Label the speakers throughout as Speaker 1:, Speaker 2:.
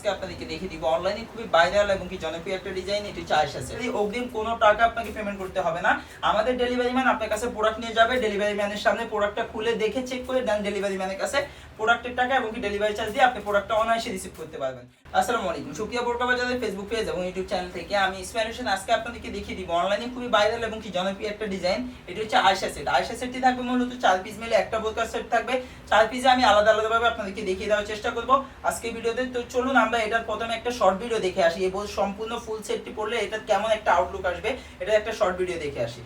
Speaker 1: আজকে আপনাদেরকে দেখিয়ে দিব। অনলাইনে খুবই ভাইরাল এবং কি জনপ্রিয় একটা ডিজাইন এটি চার্জ আছে এই অগ্রিম কোনো টাকা আপনাকে পেমেন্ট করতে হবে না। আমাদের ডেলিভারি ম্যান আপনার কাছে প্রোডাক্ট নিয়ে যাবে। ডেলিভারি ম্যানের সামনে প্রোডাক্টটা খুলে দেখে চেক করে দেন ডেলিভারি ম্যানের কাছে প্রোডাক্টের টাকা এবং কি ডেলিভারি চার্জ দিয়ে আপনি প্রোডাক্টটা অনায়াসে রিসিভ করতে পারবেন। আসসালামু আলাইকুম। সুপ্রিয়া বোরকা বাজারের ফেসবুক পেজ এবং ইউটিউব চ্যানেল থেকে আমি ইসমাইল হোসেন আজকে আপনাদেরকে দেখিয়ে দিব। অনলাইনে খুবই ভাইরাল এবং কি জনপ্রিয় একটা ডিজাইন এটি হচ্ছে আয়সা সেট আয়সা সেটটি থাকবে মূলত চার পিস মিলে একটা বোরকার সেট থাকবে। চার পিসে আমি আলাদা আলাদাভাবে আপনাদেরকে দেখিয়ে দেওয়ার চেষ্টা করব আজকে ভিডিওতে। তো চলুন আমরা এটার প্রথমে একটা শর্ট ভিডিও দেখে আসি, এবং সম্পূর্ণ ফুল সেটটি পড়লে এটা কেমন একটা আউটলুক আসবে এটা একটা শর্ট ভিডিও দেখে আসি।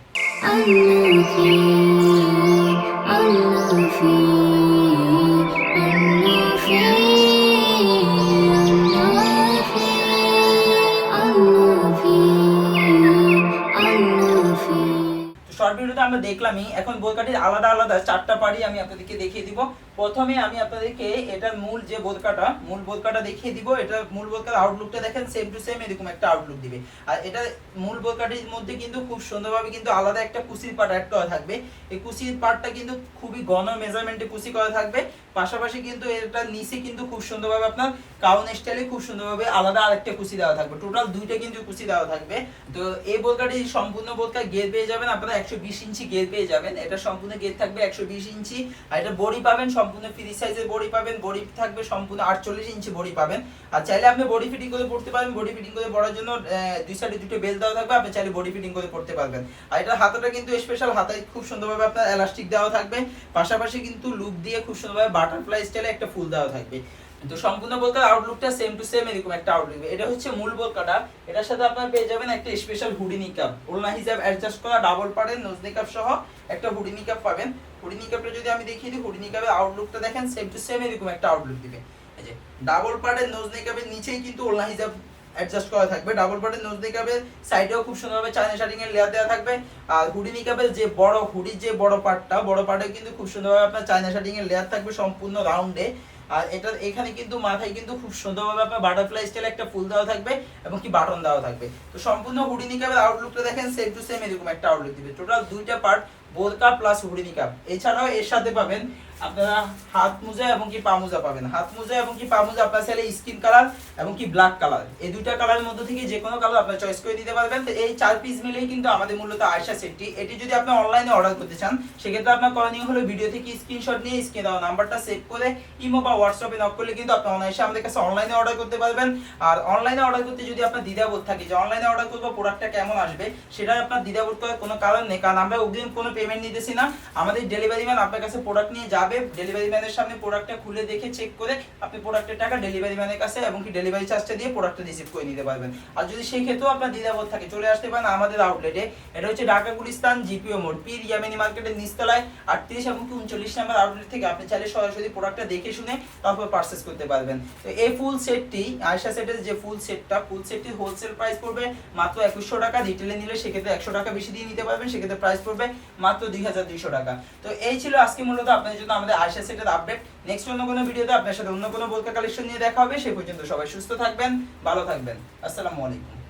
Speaker 1: শর্ট ভিডিওতে আমরা দেখলামই, এখন বই বোরকাটির আলাদা আলাদা চারটা পাড়ি আমি আপনাদেরকে দেখিয়ে দিব। প্রথমে আমি আপনাদেরকে এটার মূল যে বোরকাটা মূল বোরকাটা দেখিয়ে দিব। এটা মূল বোরকার আউটলুকটা দেখেন সেম টু সেম এরকম একটা আউটলুক দিবে। আর এটা মূল বোরকাটির মধ্যে কিন্তু খুব সুন্দরভাবে কিন্তু আলাদা একটা কুচির পাট অ্যাড করা থাকবে। এই কুচির পাটটা কিন্তু খুবই ঘন মেজারমেন্টে কুচি করা থাকবে। পাশাপাশি কিন্তু এটা নিচে কিন্তু খুব সুন্দরভাবে আপনার কাউন স্টাইলে খুব সুন্দরভাবে আলাদা আরেকটা কুচি দেওয়া থাকবে। টোটাল দুইটা কিন্তু কুচি দেওয়া থাকবে। তো এই বোরকাটি সম্পূর্ণ বোরকা গের পেয়ে যাবেন। আপনারা একশো বিশ ইঞ্চি গের পেয়ে যাবেন। এটা সম্পূর্ণ গের থাকবে একশো বিশ ইঞ্চি। আর এটা বডি পাবেন সম্পূর্ণ ফ্রি সাইজের বডি পাবেন, বডি থাকবে সম্পূর্ণ আটচল্লিশ ইঞ্চি বডি পাবেন। আর চাইলে আপনি বডি ফিটিং করে পড়তে পারেন, বডি ফিটিং করে পড়ার জন্য দুই সাইডে দুটো বেল দেওয়া থাকবে, আপনি চাইলে বডি ফিটিং করে পড়তে পারবেন। আর এটার হাতাটা কিন্তু স্পেশাল হাতায় খুব সুন্দরভাবে আপনার এলাস্টিক দেওয়া থাকবে। পাশাপাশি কিন্তু লুক দিয়ে খুব সুন্দরভাবে বাটারফ্লাই স্টাইলে একটা ফুল দেওয়া থাকবে। তো সম্পূর্ণ বলতে আউটলুকটা সেম টু সেম এরকম একটা আউটলুক এটা হচ্ছে মূল বোরকাটা এটার সাথে আপনারা পেয়ে যাবেন একটা স্পেশাল হুডি নিকাপ ওলনা হিসাব অ্যাডজাস্ট করা ডাবল পাড়ের নোজ নিকাপ সহ একটা হুডি নিকাপ পাবেন। হুডি নিকাপটা যদি আমি দেখিয়ে দিই হুডি নিকাপের আউটলুকটা দেখেন সেম টু সেম এরকম একটা আউটলুক দিবে। এই যে ডাবল পাড়ের নোজ নিকাপের নিচেই কিন্তু ওলনা হিসাব অ্যাডজাস্ট করা থাকবে। ডাবল পার্টের নোজ নিকাবের সাইডেও খুব সুন্দরভাবে চাইনা শার্টিং এর লেয়ার দেওয়া থাকবে। আর হুডি নিকাবের যে বড় হুডির যে বড় পার্টটা বড় পার্টে কিন্তু খুব সুন্দরভাবে আপনার চাইনা শার্টিং এর লেয়ার থাকবে সম্পূর্ণ রাউন্ডে আর এটা এখানে কিন্তু মাথায় কিন্তু খুব সুন্দরভাবে আপনার বাটারফ্লাই স্টাইল একটা ফুল দেওয়া থাকবে এবং কি বাটন দেওয়া থাকবে। তো সম্পূর্ণ হুডি নিকাবের আউটলুকটা দেখেন সেম টু সেম এরকম একটা আউটলুক দিবে। টোটাল দুইটা পার্ট বোরকা প্লাস হুডি নিকাব। এছাড়াও এর সাথে পাবেন আপনারা হাত মোজা এবং কি পা মোজা পাবেন। হাত মোজা এবং কি পা মোজা আপনার চাইলে স্কিন কালার এবং কি ব্ল্যাক কালার এই দুইটা কালারের মধ্যে থেকে যে কোনো কালার আপনার চয়েস করে দিতে পারবেন। তো এই চার পিস মিলেই কিন্তু আমাদের মূলত আয়সা সেটটি এটি যদি আপনি অনলাইনে অর্ডার করতে চান, সেক্ষেত্রে আপনার করণীয় হলো ভিডিও থেকে স্ক্রিনশট নিয়ে স্ক্রিনে দেওয়া। নাম্বারটা সেভ করে ইমো বা হোয়াটসঅ্যাপে নক করলে কিন্তু আপনি অনায়াসে আমাদের কাছে অনলাইনে অর্ডার করতে পারবেন। আর অনলাইনে অর্ডার করতে যদি আপনার দ্বিধাবোধ থাকে, যে অনলাইনে অর্ডার করব প্রোডাক্টটা কেমন আসবে সেটা আপনার দ্বিধাবোধ করার কোনো কারণ নেই। কারণ আমরা অগ্রিম কোনো পেমেন্ট নিতেছি না। আমাদের ডেলিভারি ম্যান আপনার কাছে প্রোডাক্ট নিয়ে যাবে। ডেলিভারি ম্যানের সামনে প্রোডাক্টটা খুলে দেখে চেক করে আপনি প্রোডাক্টের টাকা ডেলিভারি ম্যানের কাছে এবং কি ডেলিভারি চার্জটা দিয়ে প্রোডাক্টটা রিসিভ করে নিতে পারবেন। আর যদি সেই ক্ষেত্রেও আপনার দ্বিধাবোধ থাকে, চলে আসতে পারেন আমাদের আউটলেটে এটা হচ্ছে ঢাকা গুলিস্তান জিপিও মোড়, পীর ইয়ামিনী মার্কেটের নিচতলায় আটত্রিশ এবং উনচল্লিশ নাম্বার আউটলেট থেকে। আপনি চাইলে সরাসরি প্রোডাক্টটা দেখে শুনে তারপর পারচেস করতে পারবেন। তো এই ফুল সেটটি আয়সা সেটের যে ফুল সেটটা ফুল সেটটির হোলসেল প্রাইস পড়বে মাত্র একুশশো টাকা। রিটেলে নিলে সেক্ষেত্রে একশো টাকা বেশি দিয়ে নিতে পারবেন, সেক্ষেত্রে প্রাইস পড়বে মাত্র দুই হাজার দুইশো টাকা। তো এই ছিল আজকে মূলত আপনাদের জন্য আমাদের আয়সা সেটের আপডেট নেক্সট অন্য কোনো ভিডিওতে আপনার সাথে অন্য কোনো বোরকা কালেকশন নিয়ে দেখা হবে। সেই পর্যন্ত সবাই সুস্থ থাকবেন, ভালো থাকবেন। আসসালামু আলাইকুম।